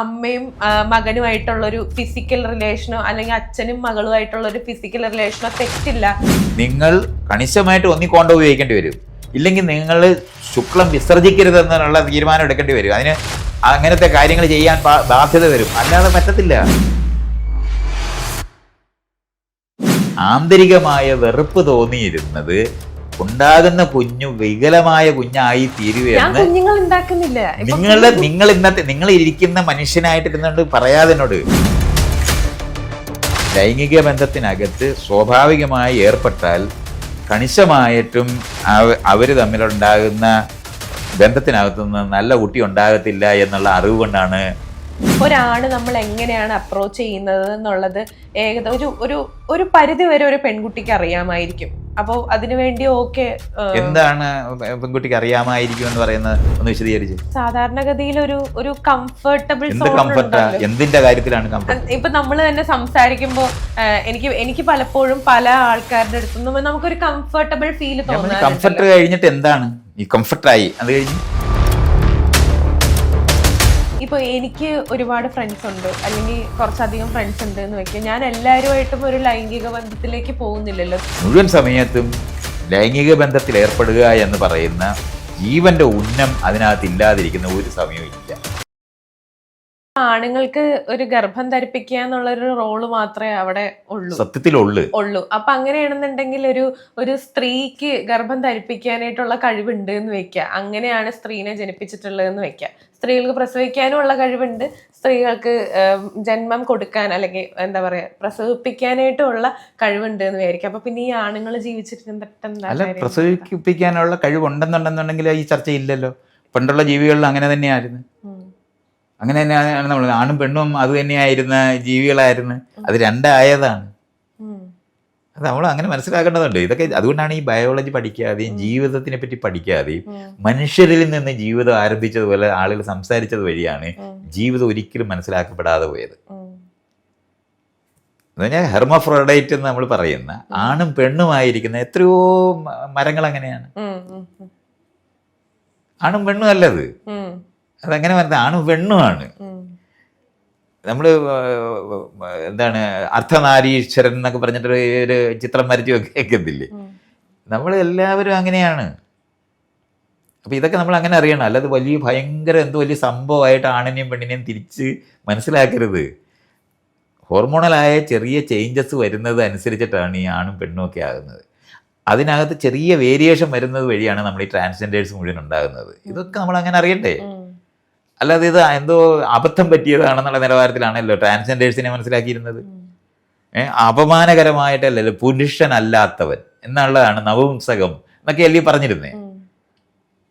അമ്മയും മകനുമായിട്ടുള്ളൊരു ഫിസിക്കൽ റിലേഷനോ അല്ലെങ്കിൽ അച്ഛനും മകളുമായിട്ടുള്ള ഒരു ഫിസിക്കൽ റിലേഷനോ തെറ്റില്ല. നിങ്ങൾ കണിശമായിട്ട് ഒന്നി കോണ്ടോ ഉപയോഗിക്കേണ്ടി വരും. ഇല്ലെങ്കിൽ നിങ്ങൾ ശുക്ലം വിസർജിക്കരുത് എന്നുള്ള തീരുമാനം എടുക്കേണ്ടി വരും. അതിന് അങ്ങനത്തെ കാര്യങ്ങൾ ചെയ്യാൻ ബാധ്യത വരും. അല്ലാതെ പറ്റത്തില്ല. ആന്തരികമായ വെറുപ്പ് തോന്നിയിരുന്നത് ഉണ്ടാകുന്ന കുഞ്ഞു വികലമായ കുഞ്ഞായി തീരുകയാണ്. കുഞ്ഞുങ്ങൾ ഉണ്ടാക്കുന്നില്ല. നിങ്ങളുടെ നിങ്ങൾ ഇന്നത്തെ നിങ്ങൾ ഇരിക്കുന്ന മനുഷ്യനായിട്ട് ഇരുന്നുകൊണ്ട് പറയാതെ എന്നോട് ലൈംഗിക ബന്ധത്തിനകത്ത് സ്വാഭാവികമായി ഏർപ്പെട്ടാൽ കണിശമായിട്ടും അവർ അവർ തമ്മിലുണ്ടാകുന്ന ബന്ധത്തിനകത്തുനിന്ന് നല്ല കുട്ടി ഉണ്ടാകത്തില്ല എന്നുള്ള അറിവ് കൊണ്ടാണ് ഒരാണ് നമ്മൾ എങ്ങനെയാണ് അപ്രോച്ച് ചെയ്യുന്നത് എന്നുള്ളത് ഏകദേശം ഒരു ഒരു ഒരു പരിധി വരെ ഒരു പെൺകുട്ടിക്ക് അറിയാമായിരിക്കും. അപ്പോൾ അതിനുവേണ്ടി ഓക്കെ എന്താണ് പെൺകുട്ടിക്ക് അറിയാമായിരിക്കും എന്ന് പറയുന്നത് ഒന്ന് വിശദീകരിച്ച്. സാധാരണഗതിയിൽ ഒരു ഒരു കംഫർട്ടബിൾ എന്ത് കംഫർട്ടാ എന്തിന്റെ കാര്യത്തിലാണ് ഇപ്പൊ നമ്മൾ തന്നെ സംസാരിക്കുമ്പോ എനിക്ക് എനിക്ക് പലപ്പോഴും പല ആൾക്കാരുടെ അടുത്തുനിന്നും നമുക്കൊരു കംഫർട്ടബിൾ ഫീൽ തോന്നുന്നു കംഫർട്ട് കഴിഞ്ഞിട്ട് എന്താണ്? ഈ കംഫർട്ടായി അത് കഴിഞ്ഞ്? ഇപ്പൊ എനിക്ക് ഒരുപാട് ഫ്രണ്ട്സ് ഉണ്ട്. അല്ലെങ്കിൽ കുറച്ചധികം ഫ്രണ്ട്സ് ഉണ്ട് എന്ന് വെക്കുക ഞാൻ എല്ലാവരുമായിട്ടും ഒരു ലൈംഗിക ബന്ധത്തിലേക്ക് പോകുന്നില്ലല്ലോ. മുഴുവൻ സമയത്തും ലൈംഗിക ബന്ധത്തിൽ ഏർപ്പെടുക എന്ന് പറയുന്ന ജീവന്റെ ഉന്നം അതിനകത്ത് ഇല്ലാതിരിക്കുന്ന ഒരു സമയവും ഇല്ല. ആണുങ്ങൾക്ക് ഒരു ഗർഭം ധരിപ്പിക്കുക എന്നുള്ള ഒരു റോൾ മാത്രമേ അവിടെ ഉള്ളൂ. സത്യത്തിലുള്ളു. ഉള്ളൂ. അപ്പൊ അങ്ങനെയാണെന്നുണ്ടെങ്കിൽ ഒരു ഒരു സ്ത്രീക്ക് ഗർഭം ധരിപ്പിക്കാനായിട്ടുള്ള കഴിവുണ്ട് എന്ന് വെക്കുക അങ്ങനെയാണ് സ്ത്രീനെ ജനിപ്പിച്ചിട്ടുള്ളതെന്ന് വെക്കുക സ്ത്രീകൾക്ക് പ്രസവിക്കാനും ഉള്ള കഴിവുണ്ട്. സ്ത്രീകൾക്ക് ജന്മം കൊടുക്കാൻ അല്ലെങ്കിൽ എന്താ പറയാ പ്രസവിപ്പിക്കാനായിട്ടുള്ള കഴിവുണ്ട് എന്ന് വിചാരിക്കും അപ്പൊ പിന്നെ ഈ ആണുങ്ങൾ ജീവിച്ചിട്ട് പ്രസവിപ്പിക്കാനുള്ള കഴിവുണ്ടെന്നുണ്ടെന്നുണ്ടെങ്കിൽ ഈ ചർച്ച ഇല്ലല്ലോ. പണ്ടുള്ള ജീവികളിൽ അങ്ങനെ തന്നെയായിരുന്നു. അങ്ങനെ തന്നെയാണ് നമ്മൾ ആണും പെണ്ണും അത് തന്നെയായിരുന്ന ജീവികളായിരുന്നു. അത് രണ്ടായതാണ്. അത് നമ്മൾ അങ്ങനെ മനസ്സിലാക്കേണ്ടതുണ്ട്. ഇതൊക്കെ അതുകൊണ്ടാണ് ഈ ബയോളജി പഠിക്കാതെയും ജീവിതത്തിനെ പറ്റി പഠിക്കാതെയും മനുഷ്യരിൽ നിന്ന് ജീവിതം ആരംഭിച്ചതുപോലെ ആളുകൾ സംസാരിച്ചത് വഴിയാണ്. ജീവിതം ഒരിക്കലും മനസ്സിലാക്കപ്പെടാതെ പോയത്. എന്നുപറഞ്ഞാൽ എന്ന് ഹെർമഫ്രോഡൈറ്റ് എന്ന് നമ്മൾ പറയുന്ന ആണും പെണ്ണുമായിരിക്കുന്ന എത്രയോ മരങ്ങൾ അങ്ങനെയാണ്. ആണും പെണ്ണും അല്ലത്. അതങ്ങനെ പറഞ്ഞത് ആണും പെണ്ണുമാണ് നമ്മൾ എന്താണ് അർദ്ധനാരീശ്വരൻ എന്നൊക്കെ പറഞ്ഞിട്ട് ഒരു ചിത്രം വരച്ചു കേൾക്കത്തില്ലേ നമ്മൾ എല്ലാവരും അങ്ങനെയാണ്. അപ്പോൾ ഇതൊക്കെ നമ്മൾ അങ്ങനെ അറിയണം. അല്ലാതെ വലിയ ഭയങ്കര എന്തോ വലിയ സംഭവമായിട്ട് ആണിനെയും പെണ്ണിനെയും തിരിച്ച് മനസ്സിലാക്കരുത്. ഹോർമോണലായ ചെറിയ ചേഞ്ചസ് വരുന്നത് അനുസരിച്ചിട്ടാണ് ഈ ആണും പെണ്ണും ഒക്കെ ആകുന്നത്. അതിനകത്ത് ചെറിയ വേരിയേഷൻ വരുന്നത് വഴിയാണ് നമ്മൾ ഈ ട്രാൻസ്ജെൻഡേഴ്സ് മുഴുവൻ ഉണ്ടാകുന്നത്. ഇതൊക്കെ നമ്മൾ അങ്ങനെ അറിയണ്ടേ. അല്ലാതെ ഇത് എന്തോ അബദ്ധം പറ്റിയതാണെന്നുള്ള നിലവാരത്തിലാണല്ലോ ട്രാൻസ്ജെൻഡേഴ്സിനെ മനസ്സിലാക്കിയിരുന്നത്. അപമാനകരമായിട്ടല്ലല്ലോ പുരുഷനല്ലാത്തവൻ എന്നുള്ളതാണ് നവംസകം എന്നൊക്കെ അല്ലേ പറഞ്ഞിരുന്നേ?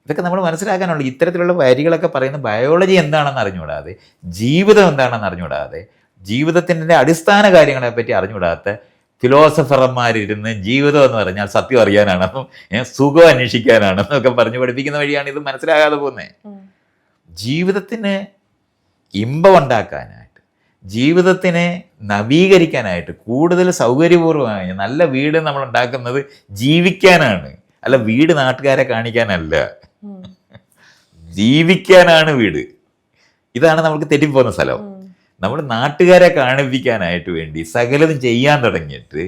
ഇതൊക്കെ നമ്മൾ മനസ്സിലാക്കാനുള്ള. ഇത്തരത്തിലുള്ള വരികളൊക്കെ പറയുന്ന ബയോളജി എന്താണെന്ന് അറിഞ്ഞുകൂടാതെ ജീവിതം എന്താണെന്ന് അറിഞ്ഞുകൂടാതെ ജീവിതത്തിന്റെ അടിസ്ഥാന കാര്യങ്ങളെ പറ്റി അറിഞ്ഞുകൂടാത്ത ഫിലോസഫർമാരിരുന്ന് ജീവിതം എന്ന് പറഞ്ഞാൽ സത്യം അറിയാനാണെന്നും സുഖം അന്വേഷിക്കാനാണെന്നും ഒക്കെ പറഞ്ഞു പഠിപ്പിക്കുന്ന വഴിയാണ് ഇത് മനസ്സിലാകാതെ പോകുന്നത്. ജീവിതത്തിന് ഇമ്പം ഉണ്ടാക്കാനായിട്ട് ജീവിതത്തിനെ നവീകരിക്കാനായിട്ട് കൂടുതൽ സൗകര്യപൂർവമായി നല്ല വീട് നമ്മൾ ഉണ്ടാക്കുന്നത് ജീവിക്കാനാണ്. അല്ല വീട് നാട്ടുകാരെ കാണിക്കാനല്ല. ജീവിക്കാനാണ് വീട്. ഇതാണ് നമുക്ക് തെറ്റിപ്പോകുന്ന സ്ഥലം. നമ്മൾ നാട്ടുകാരെ കാണിപ്പിക്കാനായിട്ട് വേണ്ടി സകലതും ചെയ്യാൻ തുടങ്ങിയിട്ട്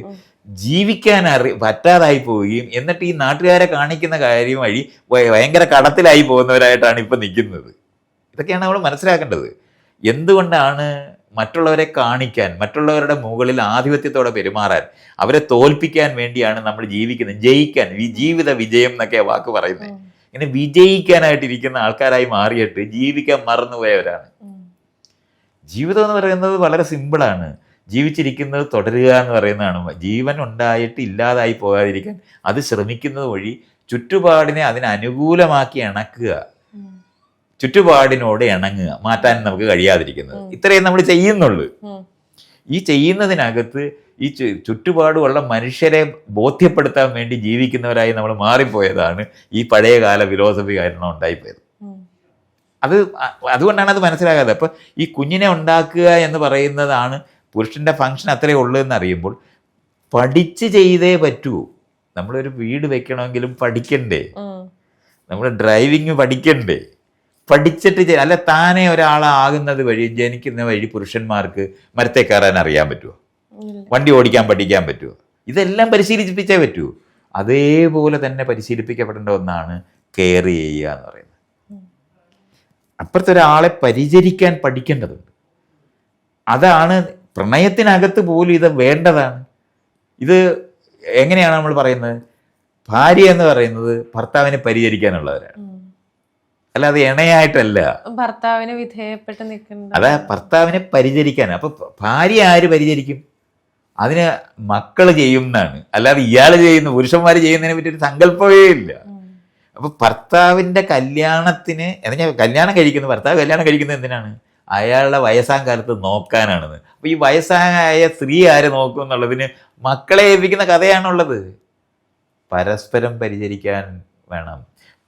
ജീവിക്കാൻ അറി പറ്റാതായി പോവുകയും എന്നിട്ട് ഈ നാട്ടുകാരെ കാണിക്കുന്ന കാര്യം വഴി ഭയങ്കര കടത്തിലായി പോകുന്നവരായിട്ടാണ് ഇപ്പം നിൽക്കുന്നത്. ഇതൊക്കെയാണ് നമ്മൾ മനസ്സിലാക്കേണ്ടത് എന്തുകൊണ്ടാണ് മറ്റുള്ളവരെ കാണിക്കാൻ മറ്റുള്ളവരുടെ മുകളിൽ ആധിപത്യത്തോടെ പെരുമാറാൻ അവരെ തോൽപ്പിക്കാൻ വേണ്ടിയാണ് നമ്മൾ ജീവിക്കുന്നത് ജയിക്കാൻ വി ജീവിത വിജയം എന്നൊക്കെ വാക്ക് പറയുന്നത്. ഇങ്ങനെ വിജയിക്കാനായിട്ടിരിക്കുന്ന ആൾക്കാരായി മാറിയിട്ട് ജീവിക്കാൻ മറന്നുപോയവരാണ്. ജീവിതം എന്ന് പറയുന്നത് വളരെ സിമ്പിളാണ് ജീവിച്ചിരിക്കുന്നത് തുടരുക എന്ന് പറയുന്നതാണ് ജീവൻ ഉണ്ടായിട്ട് ഇല്ലാതായി പോകാതിരിക്കാൻ അത് ശ്രമിക്കുന്നത് വഴി ചുറ്റുപാടിനെ അതിനനുകൂലമാക്കി ഇണക്കുക. ചുറ്റുപാടിനോട് ഇണങ്ങുക മാറ്റാൻ നമുക്ക് കഴിയാതിരിക്കുന്നത്. ഇത്രയും നമ്മൾ ചെയ്യുന്നുള്ളൂ. ഈ ചെയ്യുന്നതിനകത്ത് ഈ ചു- ചുറ്റുപാടുമുള്ള മനുഷ്യരെ ബോധ്യപ്പെടുത്താൻ വേണ്ടി ജീവിക്കുന്നവരായി നമ്മൾ മാറിപ്പോയതാണ് ഈ പഴയകാല ഫിലോസഫി കാരണം ഉണ്ടായിപ്പോയത്. അത് അതുകൊണ്ടാണ് അത് മനസ്സിലാകാതെ. അപ്പോൾ ഈ കുഞ്ഞിനെ ഉണ്ടാക്കുക എന്ന് പറയുന്നതാണ് പുരുഷന്റെ ഫങ്ഷൻ അത്രേ ഉള്ളൂ എന്ന് അറിയുമ്പോൾ പഠിച്ച് ചെയ്തേ പറ്റൂ. നമ്മളൊരു വീട് വെക്കണമെങ്കിലും പഠിക്കണ്ടേ? നമ്മൾ ഡ്രൈവിങ് പഠിക്കണ്ടേ? പഠിച്ചിട്ട് അല്ല താനേ ഒരാളാകുന്നത് വഴി ജനിക്കുന്ന വഴി പുരുഷന്മാർക്ക് മരത്തെ കയറാൻ അറിയാൻ പറ്റുമോ വണ്ടി ഓടിക്കാൻ പഠിക്കാൻ പറ്റുമോ ഇതെല്ലാം പരിശീലിപ്പിച്ചേ പറ്റൂ. അതേപോലെ തന്നെ പരിശീലിപ്പിക്കപ്പെടേണ്ട ഒന്നാണ് കെയർ ചെയ്യുക എന്ന് പറയുന്നത്. അപ്പുറത്തെ ഒരാളെ പരിചരിക്കാൻ പഠിക്കേണ്ടതുണ്ട്. അതാണ് പ്രണയത്തിനകത്ത് പോലും ഇത് വേണ്ടതാണ്. ഇത് എങ്ങനെയാണ് നമ്മൾ പറയുന്നത്? ഭാര്യ എന്ന് പറയുന്നത് ഭർത്താവിനെ പരിചരിക്കാനുള്ളവരാണ്. അല്ലാതെ ഇണയായിട്ടല്ല ഭർത്താവിനെ വിധേയപ്പെട്ട് നിൽക്കുന്നത് അതാ ഭർത്താവിനെ പരിചരിക്കാൻ. അപ്പൊ ഭാര്യ ആര് പരിചരിക്കും? അതിന് മക്കൾ ചെയ്യുന്നതാണ് അല്ലാതെ ഇയാൾ ചെയ്യുന്ന പുരുഷന്മാർ ചെയ്യുന്നതിനെ പറ്റി ഒരു സങ്കല്പമേ ഇല്ല. അപ്പൊ ഭർത്താവിന്റെ കല്യാണത്തിന് എന്താ കല്യാണം കഴിക്കുന്നത് ഭർത്താവ് കല്യാണം കഴിക്കുന്നത് എന്തിനാണ്? അയാളുടെ വയസ്സാം കാലത്ത് നോക്കാനാണെന്ന് അപ്പൊ ഈ വയസ്സായ സ്ത്രീ ആര് നോക്കും എന്നുള്ളതിന് മക്കളെ ഏൽപ്പിക്കുന്ന കഥയാണുള്ളത്. പരസ്പരം പരിചരിക്കാൻ വേണം.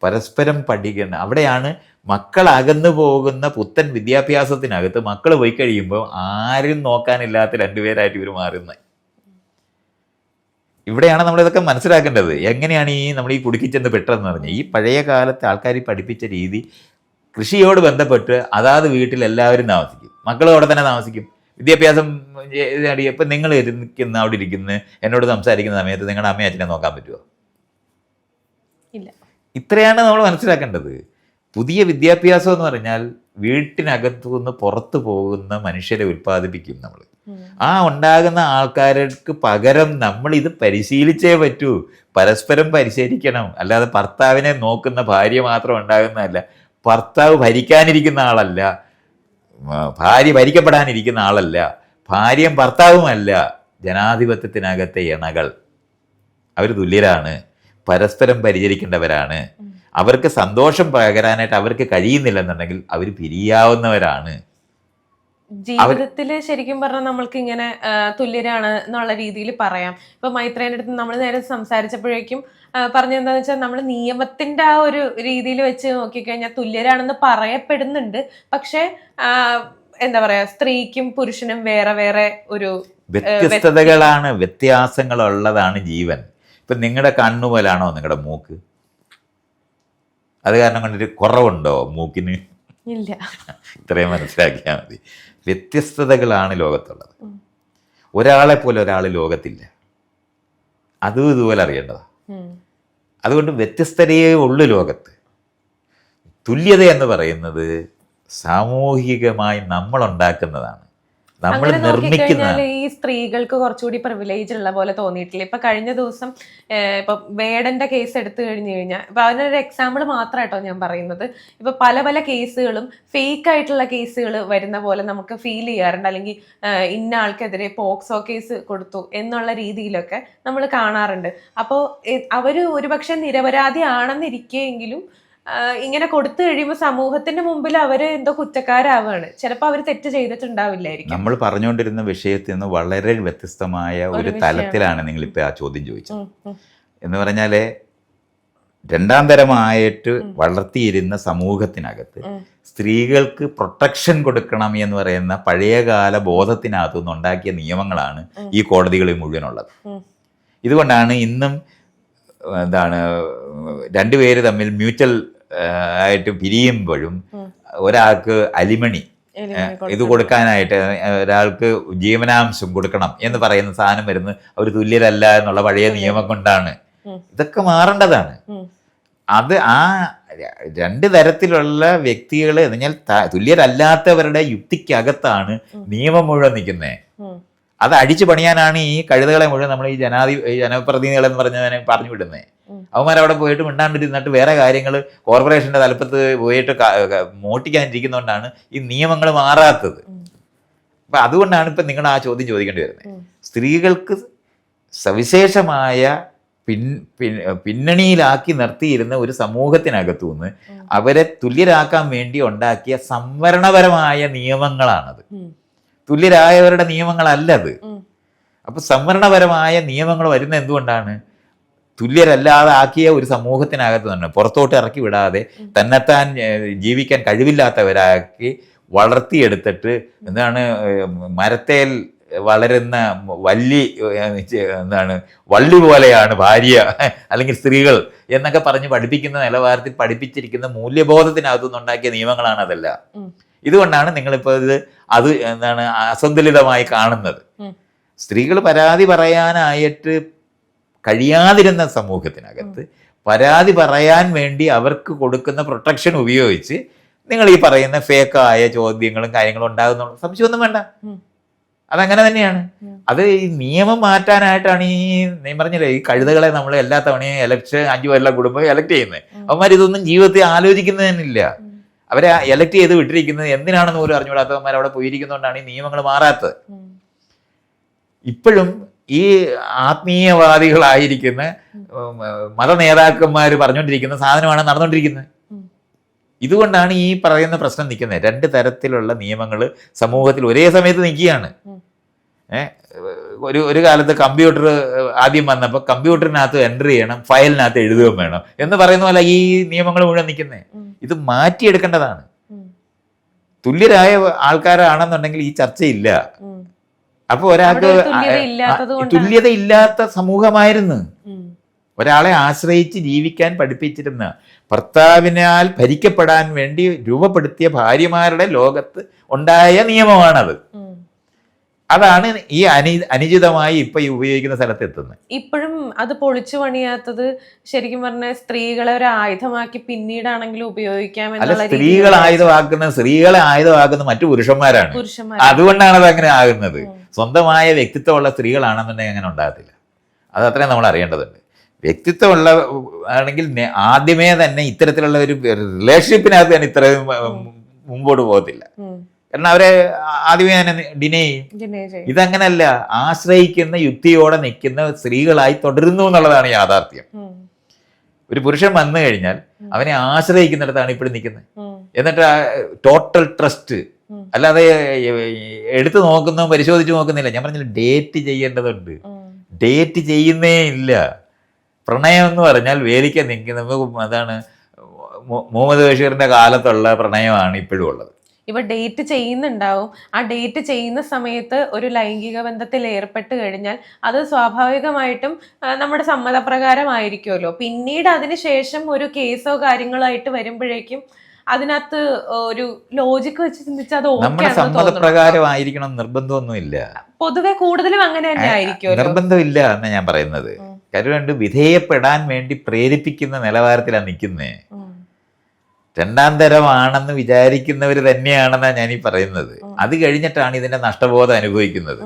പരസ്പരം പഠിക്കണം അവിടെയാണ് മക്കൾ അകന്നു പോകുന്ന പുത്തൻ വിദ്യാഭ്യാസത്തിനകത്ത് മക്കൾ പോയി കഴിയുമ്പോൾ ആരും നോക്കാനില്ലാത്ത രണ്ടുപേരായിട്ട് ഇവർ മാറുന്നത് ഇവിടെയാണ് നമ്മൾ ഇതൊക്കെ മനസ്സിലാക്കേണ്ടത്. എങ്ങനെയാണ് ഈ നമ്മൾ ഈ കുടുക്കിച്ചെന്ന് പെട്ടെന്ന് പറഞ്ഞത് ഈ പഴയ കാലത്തെ ആൾക്കാർ പഠിപ്പിച്ച രീതി കൃഷിയോട് ബന്ധപ്പെട്ട് അതാത് വീട്ടിൽ എല്ലാവരും താമസിക്കും. മക്കളും അവിടെ തന്നെ താമസിക്കും. വിദ്യാഭ്യാസം ഇപ്പം നിങ്ങൾ ഇരിക്കുന്ന അവിടെ ഇരിക്കുന്ന എന്നോട് സംസാരിക്കുന്ന സമയത്ത് നിങ്ങളുടെ അമ്മയും അച്ഛനെ നോക്കാൻ പറ്റുമോ ഇത്രയാണ് നമ്മൾ മനസ്സിലാക്കേണ്ടത്. പുതിയ വിദ്യാഭ്യാസം എന്ന് പറഞ്ഞാൽ വീട്ടിനകത്തു നിന്ന് പുറത്തു പോകുന്ന മനുഷ്യരെ ഉൽപ്പാദിപ്പിക്കും നമ്മൾ. ആ ഉണ്ടാകുന്ന ആൾക്കാർക്ക് പകരം നമ്മൾ ഇത് പരിശീലിച്ചേ പറ്റൂ. പരസ്പരം പരിശീലിക്കണം. അല്ലാതെ ഭർത്താവിനെ നോക്കുന്ന ഭാര്യ മാത്രം ഉണ്ടാകുന്നതല്ല. ഭർത്താവ് ഭരിക്കാനിരിക്കുന്ന ആളല്ല. ഭാര്യ ഭരിക്കപ്പെടാനിരിക്കുന്ന ആളല്ല. ഭാര്യയും ഭർത്താവുമല്ല. ജനാധിപത്യത്തിനകത്തെ ഇണകൾ. അവർ തുല്യരാണ്. പരസ്പരം പരിചരിക്കേണ്ടവരാണ്. അവർക്ക് സന്തോഷം പകരാനായിട്ട് അവർക്ക് കഴിയുന്നില്ലെന്നുണ്ടെങ്കിൽ അവർ പിരിയാവുന്നവരാണ്. ജീവിതത്തിൽ ശരിക്കും പറഞ്ഞാൽ നമ്മൾക്ക് ഇങ്ങനെ തുല്യരാണ് എന്നുള്ള രീതിയിൽ പറയാം. ഇപ്പൊ മൈത്രേന്റെ അടുത്ത് നമ്മൾ നേരെ സംസാരിച്ചപ്പോഴേക്കും പറഞ്ഞെന്താന്ന് വെച്ചാൽ നമ്മൾ നിയമത്തിന്റെ ആ ഒരു രീതിയിൽ വെച്ച് നോക്കിക്കഴിഞ്ഞാൽ തുല്യരാണെന്ന് പറയപ്പെടുന്നുണ്ട്. പക്ഷെ എന്താ പറയാ സ്ത്രീക്കും പുരുഷനും വേറെ വേറെ ഒരു വ്യത്യസ്തതകളാണ് വ്യത്യാസങ്ങളുള്ളതാണ് ജീവൻ. ഇപ്പം നിങ്ങളുടെ കണ്ണുപോലാണോ നിങ്ങളുടെ മൂക്ക്? അത് കാരണം കൊണ്ടൊരു കുറവുണ്ടോ മൂക്കിന്? ഇല്ല. ഇത്രയും മനസ്സിലാക്കിയാൽ മതി. വ്യത്യസ്തതകളാണ് ലോകത്തുള്ളത്. ഒരാളെ പോലെ ഒരാൾ ലോകത്തില്ല. അതും ഇതുപോലെ അറിയേണ്ടതാണ് അതുകൊണ്ട് വ്യത്യസ്തതയെ ഉള്ളു ലോകത്ത്. തുല്യത എന്ന് പറയുന്നത് സാമൂഹികമായി നമ്മൾ ഉണ്ടാക്കുന്നതാണ്. നമ്മൾ നിർമ്മിക്കുന്ന ഈ സ്ത്രീകൾക്ക് കുറച്ചുകൂടി പ്രിവിലേജ് ഉള്ള പോലെ തോന്നിയിട്ടില്ല. ഇപ്പൊ കഴിഞ്ഞ ദിവസം ഇപ്പൊ വേടന്റെ കേസ് എടുത്തു കഴിഞ്ഞു കഴിഞ്ഞാൽ ഇപ്പൊ അതിനൊരു എക്സാമ്പിൾ മാത്രമായിട്ടോ ഞാൻ പറയുന്നത്. ഇപ്പൊ പല പല കേസുകളും ഫേക്ക് ആയിട്ടുള്ള കേസുകൾ വരുന്ന പോലെ നമുക്ക് ഫീൽ ചെയ്യാറുണ്ട്. അല്ലെങ്കിൽ ഇന്ന ആൾക്കെതിരെ പോക്സോ കേസ് കൊടുത്തു എന്നുള്ള രീതിയിലൊക്കെ നമ്മൾ കാണാറുണ്ട്. അപ്പോൾ അവർ ഒരുപക്ഷെ നിരപരാധി ആണെന്നിരിക്കെങ്കിലും ഇങ്ങനെ കൊടുത്തു കഴിയുമ്പോൾ സമൂഹത്തിന്റെ മുമ്പിൽ അവർ എന്തോ കുറ്റക്കാരാവാണ്. ചിലപ്പോൾ അവർ തെറ്റ് ചെയ്തിട്ടുണ്ടാവില്ലായിരിക്കും. നമ്മൾ പറഞ്ഞുകൊണ്ടിരുന്ന വിഷയത്തിൽ നിന്ന് വളരെ വ്യത്യസ്തമായ ഒരു തലത്തിലാണ് നിങ്ങൾ ഇപ്പൊ നിങ്ങളിപ്പോൾ ആ ചോദ്യം ചോദിച്ചത്. എന്ന് പറഞ്ഞാൽ രണ്ടാം തരമായിട്ട് വളർത്തിയിരുന്ന സമൂഹത്തിനകത്ത് സ്ത്രീകൾക്ക് പ്രൊട്ടക്ഷൻ കൊടുക്കണം എന്ന് പറയുന്ന പഴയകാല ബോധത്തിനകത്തുനിന്ന് ഉണ്ടാക്കിയ നിയമങ്ങളാണ് ഈ കോടതികളിൽ മുഴുവനുള്ളത്. ഇതുകൊണ്ടാണ് ഇന്നും എന്താണ് രണ്ടുപേര് തമ്മിൽ മ്യൂച്വൽ ആയിട്ട് പിരിയുമ്പോഴും ഒരാൾക്ക് അലിമണി ഇത് കൊടുക്കാനായിട്ട് ഒരാൾക്ക് ജീവനാംശം കൊടുക്കണം എന്ന് പറയുന്ന സാധനം വരുന്നത് അവർ തുല്യരല്ല എന്നുള്ള പഴയ നിയമം കൊണ്ടാണ്. ഇതൊക്കെ മാറേണ്ടതാണ്. അത് ആ രണ്ട് തരത്തിലുള്ള വ്യക്തികൾ എന്ന് പറഞ്ഞാൽ ത- തുല്യരല്ലാത്തവരുടെ യുക്തിക്കകത്താണ് നിയമം മുഴുവൻ നിൽക്കുന്നത്. അത് അടിച്ചു പണിയാനാണ് ഈ കഴുതകളെ മുഴുവൻ നമ്മൾ ഈ ജനാധി ഈ ജനപ്രതിനിധികളെന്ന് പറഞ്ഞതിനെ പറഞ്ഞു വിടുന്നത് അവന്മാർ അവിടെ പോയിട്ട് മിണ്ടാണ്ടിരുന്നിട്ട് വേറെ കാര്യങ്ങൾ കോർപ്പറേഷന്റെ തലപ്പത്ത് പോയിട്ട് മോട്ടിക്കാനിരിക്കുന്നതുകൊണ്ടാണ് ഈ നിയമങ്ങൾ മാറാത്തത്. അപ്പൊ അതുകൊണ്ടാണ് ഇപ്പൊ നിങ്ങൾ ആ ചോദ്യം ചോദിക്കേണ്ടി വരുന്നത് സ്ത്രീകൾക്ക് സവിശേഷമായ പിൻ പിന്നണിയിലാക്കി നിർത്തിയിരുന്ന ഒരു സമൂഹത്തിനകത്തു നിന്ന് അവരെ തുല്യരാക്കാൻ വേണ്ടി ഉണ്ടാക്കിയ സംവരണപരമായ നിയമങ്ങളാണത്. തുല്യരായവരുടെ നിയമങ്ങളല്ലത് അത്. അപ്പൊ സംവരണപരമായ നിയമങ്ങൾ വരുന്ന എന്തുകൊണ്ടാണ്? തുല്യരല്ലാതെ ആക്കിയ ഒരു സമൂഹത്തിനകത്ത് തന്നെ പുറത്തോട്ട് ഇറക്കി വിടാതെ തന്നെത്താൻ ജീവിക്കാൻ കഴിവില്ലാത്തവരാക്കി വളർത്തിയെടുത്തിട്ട് എന്താണ് മരത്തേൽ വളരുന്ന വല്ലി എന്താണ് വള്ളി പോലെയാണ് ഭാര്യ അല്ലെങ്കിൽ സ്ത്രീകൾ എന്നൊക്കെ പറഞ്ഞ് പഠിപ്പിക്കുന്ന നിലവാരത്തിൽ പഠിപ്പിച്ചിരിക്കുന്ന മൂല്യബോധത്തിനകത്തുനിന്നുണ്ടാക്കിയ നിയമങ്ങളാണ് അതെല്ലാം. ഇതുകൊണ്ടാണ് നിങ്ങളിപ്പോൾ ഇത് അത് എന്താണ് അസന്തുലിതമായി കാണുന്നത്. സ്ത്രീകൾ പരാതി പറയാനായിട്ട് കഴിയാതിരുന്ന സമൂഹത്തിനകത്ത് പരാതി പറയാൻ വേണ്ടി അവർക്ക് കൊടുക്കുന്ന പ്രൊട്ടക്ഷൻ ഉപയോഗിച്ച് നിങ്ങൾ ഈ പറയുന്ന ഫേക്കായ ചോദ്യങ്ങളും കാര്യങ്ങളും ഉണ്ടാകുന്ന സംശയമൊന്നും വേണ്ട. അതങ്ങനെ തന്നെയാണ്. അത് ഈ നിയമം മാറ്റാനായിട്ടാണ് ഈ നീ പറഞ്ഞില്ലേ ഈ കഴുതകളെ നമ്മൾ എല്ലാ തവണയും എലക്ഷൻ അഞ്ചു കൊല്ലം കുടുംബം എലക്ട് ചെയ്യുന്നത്. അവന്മാർ ഇതൊന്നും ജീവിതത്തിൽ ആലോചിക്കുന്നതന്നില്ല. അവരെ എലക്ട് ചെയ്ത് വിട്ടിരിക്കുന്നത് എന്തിനാണെന്ന് പോലും അറിഞ്ഞുകൂടാത്തവന്മാർ അവിടെ പോയിരിക്കുന്നതുകൊണ്ടാണ് ഈ നിയമങ്ങൾ മാറാത്തത്. ഇപ്പോഴും ഈ ആത്മീയവാദികളായിരിക്കുന്ന മത നേതാക്കന്മാർ പറഞ്ഞുകൊണ്ടിരിക്കുന്ന സാധനമാണ് നടന്നുകൊണ്ടിരിക്കുന്നത് ഇതുകൊണ്ടാണ് ഈ പറയുന്ന പ്രശ്നം നിൽക്കുന്നത്. രണ്ട് തരത്തിലുള്ള നിയമങ്ങൾ സമൂഹത്തിൽ ഒരേ സമയത്ത് നിൽക്കുകയാണ്. ഉം. ഒരു ഒരു കാലത്ത് കമ്പ്യൂട്ടർ ആദ്യം വന്നപ്പോൾ കമ്പ്യൂട്ടറിനകത്ത് എന്റർ ചെയ്യണം ഫയലിനകത്ത് എഴുതുകയും വേണം എന്ന് പറയുന്ന പോലെ ഈ നിയമങ്ങൾ മുഴുവൻ നിൽക്കുന്നത്. ഇത് മാറ്റിയെടുക്കേണ്ടതാണ്. തുല്യരായ ആൾക്കാരാണെന്നുണ്ടെങ്കിൽ ഈ ചർച്ചയില്ല. അപ്പൊ അപ്പോൾ ഒരാൾക്ക് തുല്യത ഇല്ലാത്ത സമൂഹമായിരുന്നു. ഒരാളെ ആശ്രയിച്ച് ജീവിക്കാൻ പഠിപ്പിച്ചിരുന്ന ഭർത്താവിനാൽ ഭരിക്കപ്പെടാൻ വേണ്ടി രൂപപ്പെടുത്തിയ ഭാര്യമാരുടെ ലോകത്ത് ഉണ്ടായ നിയമമാണത്. അതാണ് ഈ അനി അനുചിതമായി ഇപ്പൊ ഈ ഉപയോഗിക്കുന്ന സ്ഥലത്ത് എത്തുന്നത് ഇപ്പോഴും അത് പൊളിച്ചു പണിയാത്തത് ശരിക്കും പറഞ്ഞ സ്ത്രീകളെ ഒരു ആയുധമാക്കി പിന്നീടാണെങ്കിലും ഉപയോഗിക്കാം അല്ല സ്ത്രീകൾ ആയുധമാക്കുന്ന സ്ത്രീകളെ ആയുധമാക്കുന്ന മറ്റു പുരുഷന്മാരാണ്. അതുകൊണ്ടാണ് അത് അങ്ങനെ ആകുന്നത്. സ്വന്തമായ വ്യക്തിത്വമുള്ള സ്ത്രീകളാണെന്നുണ്ടെങ്കിൽ അങ്ങനെ ഉണ്ടാകത്തില്ല. അത് അത്രയും നമ്മൾ അറിയേണ്ടതുണ്ട്. വ്യക്തിത്വമുള്ള ആണെങ്കിൽ ആദ്യമേ തന്നെ ഇത്തരത്തിലുള്ള ഒരു റിലേഷൻഷിപ്പിനകത്ത് തന്നെ ഇത്രയും മുമ്പോട്ട് പോകത്തില്ല. കാരണം അവരെ ആദ്യമേ തന്നെ ഡിനേ ചെയ്യും. ഇതങ്ങനല്ല ആശ്രയിക്കുന്ന യുക്തിയോടെ നിൽക്കുന്ന സ്ത്രീകളായി തുടരുന്നു എന്നുള്ളതാണ് യാഥാർത്ഥ്യം. ഒരു പുരുഷൻ വന്നു കഴിഞ്ഞാൽ അവനെ ആശ്രയിക്കുന്നിടത്താണ് ഇപ്പോഴും നിൽക്കുന്നത്. എന്നിട്ട് ടോട്ടൽ ട്രസ്റ്റ്. അല്ലാതെ എടുത്തു നോക്കുന്ന പരിശോധിച്ച് നോക്കുന്നില്ല. ഞാൻ പറഞ്ഞില്ല ഡേറ്റ് ചെയ്യേണ്ടതുണ്ട്. ഡേറ്റ് ചെയ്യുന്നേ ഇല്ല. പ്രണയം എന്ന് പറഞ്ഞാൽ വേലിക്കാൻ നിൽക്കുന്ന അതാണ് മുഹമ്മദ് ബഷീറിന്റെ കാലത്തുള്ള പ്രണയമാണ് ഇപ്പോഴും ഉള്ളത്. ഇവ ഡേറ്റ് ചെയ്യുന്നുണ്ടാവും. ആ ഡേറ്റ് ചെയ്യുന്ന സമയത്ത് ഒരു ലൈംഗിക ബന്ധത്തിൽ ഏർപ്പെട്ട് കഴിഞ്ഞാൽ അത് സ്വാഭാവികമായിട്ടും നമ്മുടെ സമ്മതപ്രകാരമായിരിക്കുമല്ലോ. പിന്നീട് അതിന് ശേഷം ഒരു കേസോ കാര്യങ്ങളോ ആയിട്ട് വരുമ്പോഴേക്കും അതിനകത്ത് ഒരു ലോജിക്ക് വെച്ച് ചിന്തിച്ചാൽ അത് നമ്മുടെ സമ്മതപ്രകാരമായിരിക്കണം നിർബന്ധമൊന്നുമില്ല പൊതുവെ കൂടുതലും അങ്ങനെ തന്നെ ആയിരിക്കും നിർബന്ധമില്ല എന്ന് ഞാൻ പറയുന്നത്. കരുവണ്ട് വിധേയപ്പെടാൻ വേണ്ടി പ്രേരിപ്പിക്കുന്ന നിലവാരത്തിലാണ് നിൽക്കുന്നത്. രണ്ടാം തരമാണെന്ന് വിചാരിക്കുന്നവർ തന്നെയാണെന്നാണ് ഞാൻ ഈ പറയുന്നത് അത് കഴിഞ്ഞിട്ടാണ് ഇതിന്റെ നഷ്ടബോധം അനുഭവിക്കുന്നത്.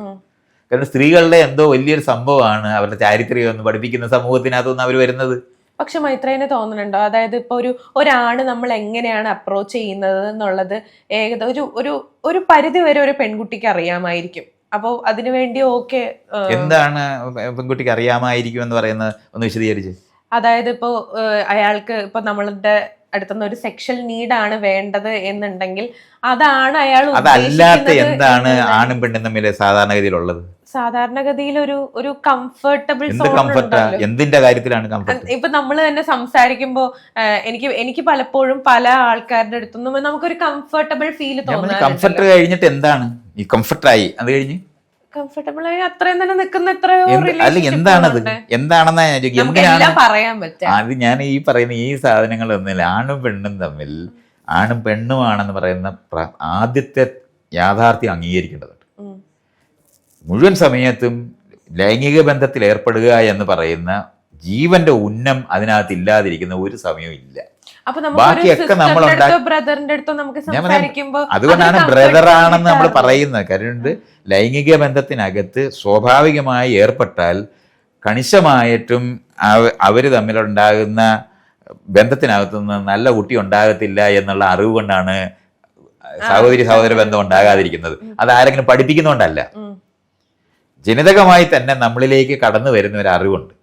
കാരണം സ്ത്രീകളുടെ എന്തോ വലിയൊരു സംഭവമാണ് അവരുടെ ചാരിത്രികം ഒന്ന് പഠിപ്പിക്കുന്ന സമൂഹത്തിനകത്തൊന്നും അവർ വരുന്നത്. പക്ഷെ മൈത്രേനെ തോന്നുന്നുണ്ടോ? അതായത് ഇപ്പൊ ഒരു ഒരാണ് നമ്മൾ എങ്ങനെയാണ് അപ്രോച്ച് ചെയ്യുന്നത് എന്നുള്ളത് ഏകദ ഒരു ഒരു ഒരു പരിധി വരെ ഒരു പെൺകുട്ടിക്ക് അറിയാമായിരിക്കും. അപ്പോൾ അതിനുവേണ്ടി ഓക്കെ എന്താണ് പെൺകുട്ടിക്ക് അറിയാമായിരിക്കും എന്ന് പറയുന്നത്? ഒന്ന് വിശദീകരിച്ച്. അതായത് ഇപ്പോൾ അയാൾക്ക് ഇപ്പൊ നമ്മളുടെ അടുത്തുനിന്ന് ഒരു സെക്ഷൽ നീഡാണ് വേണ്ടത് എന്നുണ്ടെങ്കിൽ അതാണ് അയാൾ അതല്ലാത്ത എന്താണ് ആണും പെണ്ണും തമ്മിൽ സാധാരണഗതിയിലുള്ളത്? സാധാരണഗതിയിൽ ഒരു ഒരു കംഫർട്ടബിൾ എന്ത് എന്തിന്റെ കാര്യത്തിലാണ് ഇപ്പൊ നമ്മൾ തന്നെ സംസാരിക്കുമ്പോ എനിക്ക് എനിക്ക് പലപ്പോഴും പല ആൾക്കാരുടെ അടുത്തുനിന്നും നമുക്കൊരു കംഫർട്ടബിൾ ഫീൽ കംഫർട്ട് കഴിഞ്ഞിട്ട് എന്താണ്? ഈ കംഫർട്ടായി അത് കഴിഞ്ഞ്? കംഫർട്ടബിൾ ആയി അത്രയും തന്നെ നിൽക്കുന്ന എത്രയോ അല്ല എന്താണത്? എന്താണെന്നാ ഞാൻ പറയാൻ പറ്റും അത് ഞാൻ ഈ പറയുന്ന ഈ സാധനങ്ങൾ ഒന്നുമില്ല. ആണും പെണ്ണും തമ്മിൽ ആണും പെണ്ണുമാണെന്ന് പറയുന്ന ആദ്യത്തെ യാഥാർത്ഥ്യം അംഗീകരിക്കേണ്ടതുണ്ട്. മുഴുവൻ സമയത്തും ലൈംഗിക ബന്ധത്തിൽ ഏർപ്പെടുക എന്ന് പറയുന്ന ജീവന്റെ ഉന്നം അതിനകത്ത് ഇല്ലാതിരിക്കുന്ന ഒരു സമയവും ഇല്ല. അപ്പൊ നമുക്ക് ബാക്കിയൊക്കെ നമ്മൾ ബ്രദറിന്റെ അടുത്തോ നമുക്ക് അതുകൊണ്ടാണ് ബ്രദറാണെന്ന് ബ്രദർ ആണെന്ന് നമ്മൾ. പറയുന്നത്. കാരണം ലൈംഗിക ബന്ധത്തിനകത്ത് സ്വാഭാവികമായി ഏർപ്പെട്ടാൽ കണിശമായിട്ടും അവ- അവർ തമ്മിലുണ്ടാകുന്ന ബന്ധത്തിനകത്തുനിന്ന് നല്ല കുട്ടി ഉണ്ടാകത്തില്ല എന്നുള്ള അറിവ് കൊണ്ടാണ് സഹോദരി സഹോദര ബന്ധം ഉണ്ടാകാതിരിക്കുന്നത്. അത് ആരെങ്കിലും പഠിപ്പിക്കുന്നതുകൊണ്ടല്ല ജനിതകമായി തന്നെ നമ്മളിലേക്ക് കടന്നു വരുന്ന ഒരു അറിവുണ്ട്.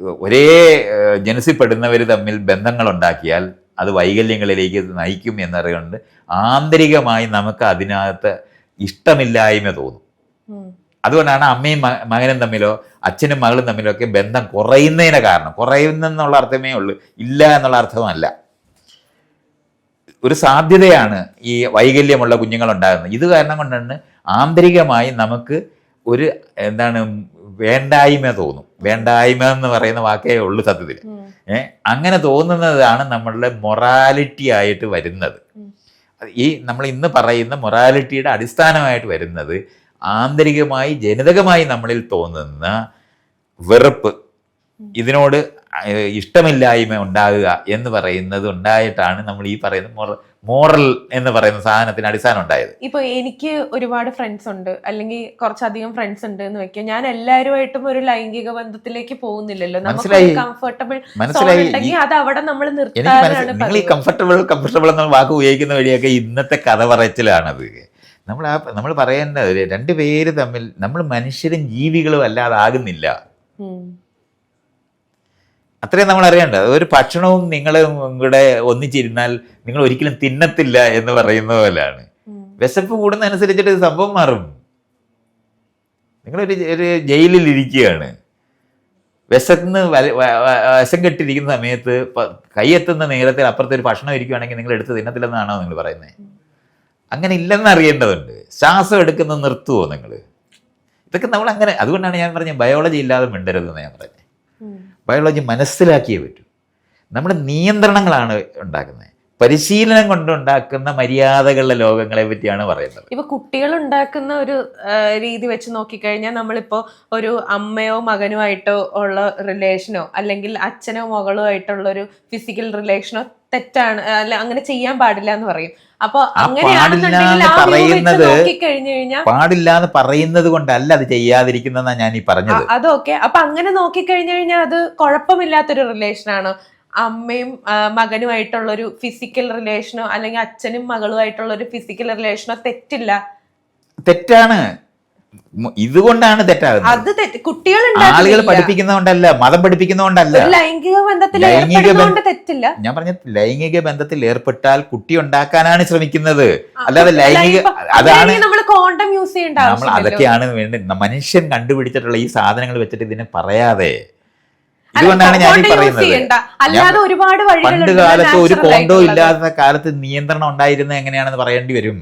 ഒരേ ജനസിപ്പെടുന്നവർ ജനസിൽപ്പെടുന്നവർ തമ്മിൽ ബന്ധങ്ങൾ ഉണ്ടാക്കിയാൽ അത് വൈകല്യങ്ങളിലേക്ക് നയിക്കും എന്നറിയുകൊണ്ട് ആന്തരികമായി നമുക്ക് അതിനകത്ത് ഇഷ്ടമില്ലായ്മ തോന്നും. അതുകൊണ്ടാണ് അമ്മയും മകനും തമ്മിലോ അച്ഛനും മകളും തമ്മിലോ ഒക്കെ ബന്ധം കുറയുന്നതിന് കാരണം. കുറയുന്നെന്നുള്ള അർത്ഥമേ ഉള്ളൂ. ഇല്ല എന്നുള്ള അർത്ഥമല്ല ഒരു സാധ്യതയാണ് ഈ വൈകല്യമുള്ള കുഞ്ഞുങ്ങൾ ഉണ്ടാകുന്നത് ഇത് കാരണം കൊണ്ടാണ് ആന്തരികമായി നമുക്ക് ഒരു എന്താണ് വേണ്ടായ്മ തോന്നും. വേണ്ടായ്മ എന്ന് പറയുന്ന വാക്കേ ഉള്ളൂ സത്യത്തിൽ. ഏഹ് അങ്ങനെ തോന്നുന്നതാണ് നമ്മളുടെ മൊറാലിറ്റി ആയിട്ട് വരുന്നത്. ഈ നമ്മൾ ഇന്ന് പറയുന്ന മൊറാലിറ്റിയുടെ അടിസ്ഥാനമായിട്ട് വരുന്നത് ആന്തരികമായി ജനിതകമായി നമ്മളിൽ തോന്നുന്ന വെറുപ്പ് ഇതിനോട് ഇഷ്ടമില്ലായ്മ ഉണ്ടാകുക എന്ന് പറയുന്നത് ഉണ്ടായിട്ടാണ് നമ്മൾ ഈ പറയുന്ന മൊറ മോറൽ എന്ന് പറയുന്ന സാധനത്തിന് അടിസ്ഥാനം ഉണ്ടായത്. ഇപ്പൊ എനിക്ക് ഒരുപാട് ഫ്രണ്ട്സ് ഉണ്ട്. അല്ലെങ്കിൽ കുറച്ചധികം ഫ്രണ്ട്സ് ഉണ്ട് എന്ന് വെക്കാം ഞാൻ എല്ലാവരുമായിട്ടും ഒരു ലൈംഗിക ബന്ധത്തിലേക്ക് പോകുന്നില്ലല്ലോ. മനസ്സിലായി. കംഫർട്ടബിൾ മനസ്സിലായി. അത് അവിടെ നമ്മൾ നിങ്ങൾ ഈ കംഫർട്ടബിൾ കംഫർട്ടബിൾ എന്ന വാക്ക് ഉപയോഗിക്കുന്ന വഴിയൊക്കെ ഇന്നത്തെ കഥ പറച്ചിലാണത്. നമ്മൾ ആ നമ്മൾ പറയേണ്ടത് രണ്ട് പേര് തമ്മിൽ നമ്മൾ മനുഷ്യരും ജീവികളും അല്ലാതാകുന്നില്ല. അത്രയും നമ്മൾ അറിയേണ്ടത് ഒരു ഭക്ഷണവും നിങ്ങൾ കൂടെ ഒന്നിച്ചിരുന്നാൽ നിങ്ങൾ ഒരിക്കലും തിന്നത്തില്ല എന്ന് പറയുന്ന പോലെയാണ്. വിശപ്പ് കൂടുന്നതനുസരിച്ചിട്ട് സംഭവം മാറും. നിങ്ങളൊരു ഒരു ജയിലിൽ ഇരിക്കുകയാണ്. വിശന്ന് വശം കെട്ടിരിക്കുന്ന സമയത്ത് കൈയെത്തുന്ന നേരത്തിൽ അപ്പുറത്തെ ഒരു ഭക്ഷണം ഇരിക്കുകയാണെങ്കിൽ നിങ്ങൾ എടുത്ത് തിന്നത്തില്ലെന്നാണോ നിങ്ങൾ പറയുന്നത് അങ്ങനെ ഇല്ലെന്ന് അറിയേണ്ടതുണ്ട്. ശ്വാസം എടുക്കുന്ന നിർത്തുവോ നിങ്ങൾ? ഇതൊക്കെ നമ്മൾ അങ്ങനെ അതുകൊണ്ടാണ് ഞാൻ പറഞ്ഞത് ബയോളജി ഇല്ലാതെ മിണ്ടരുതെന്ന് ഞാൻ പറഞ്ഞത്. ബയോളജി മനസ്സിലാക്കിയേ പറ്റൂ. നമ്മുടെ നിയന്ത്രണങ്ങളാണ് ഉണ്ടാക്കുന്നത്. പരിശീലനം കൊണ്ടുണ്ടാക്കുന്ന മര്യാദകളുടെ ലോകങ്ങളെ പറ്റിയാണ് പറയുന്നത്. ഇപ്പൊ കുട്ടികൾ ഉണ്ടാക്കുന്ന ഒരു രീതി വെച്ച് നോക്കിക്കഴിഞ്ഞാൽ നമ്മളിപ്പോ ഒരു അമ്മയോ മകനോ ആയിട്ടോ ഉള്ള റിലേഷനോ അല്ലെങ്കിൽ അച്ഛനോ മകളോ ആയിട്ടുള്ള ഒരു ഫിസിക്കൽ റിലേഷനോ തെറ്റാണ് അല്ല അങ്ങനെ ചെയ്യാൻ പാടില്ല എന്ന് പറയും. അപ്പൊ അങ്ങനെയാണെന്നുണ്ടെങ്കിൽ പാടില്ല എന്ന് പറയുന്നത് കൊണ്ടല്ല അത് ചെയ്യാതിരിക്കുന്നതാണ് ഞാൻ ഈ പറഞ്ഞത്. അതൊക്കെ അപ്പൊ അങ്ങനെ നോക്കിക്കഴിഞ്ഞു കഴിഞ്ഞാൽ അത് കുഴപ്പമില്ലാത്തൊരു റിലേഷൻ ആണ്. അമ്മയും മകനുമായിട്ടുള്ള ഒരു ഫിസിക്കൽ റിലേഷനോ അല്ലെങ്കിൽ അച്ഛനും മകളുമായിട്ടുള്ള ഒരു ഫിസിക്കൽ റിലേഷനോ തെറ്റില്ല. തെറ്റാണ്. ഇതുകൊണ്ടാണ് തെറ്റാകുന്നത്. അത് തെറ്റ് കുട്ടികൾ ആളുകൾ. പഠിപ്പിക്കുന്നതുകൊണ്ടല്ല മതം പഠിപ്പിക്കുന്നതുകൊണ്ടല്ല. ലൈംഗിക ബന്ധത്തിൽ തെറ്റില്ല. ഞാൻ പറഞ്ഞ ലൈംഗിക ബന്ധത്തിൽ ഏർപ്പെട്ടാൽ കുട്ടി ഉണ്ടാക്കാനാണ് ശ്രമിക്കുന്നത്. അല്ലാതെ ലൈംഗിക അതാണ് നമ്മൾ കോണ്ടം യൂസ് ചെയ്യേണ്ട നമ്മൾ അതൊക്കെയാണ് വേണ്ടി മനുഷ്യൻ കണ്ടുപിടിച്ചിട്ടുള്ള ഈ സാധനങ്ങൾ വെച്ചിട്ട് ഇതിനെ പറയാതെ. ഇതുകൊണ്ടാണ് ഞാൻ ഈ പറയുന്നത്. അല്ലാതെ ഒരുപാട് പണ്ട് കാലത്ത് ഒരു കോണ്ടോ ഇല്ലാത്ത കാലത്ത് നിയന്ത്രണം ഉണ്ടായിരുന്നത് എങ്ങനെയാണെന്ന് പറയേണ്ടി വരും.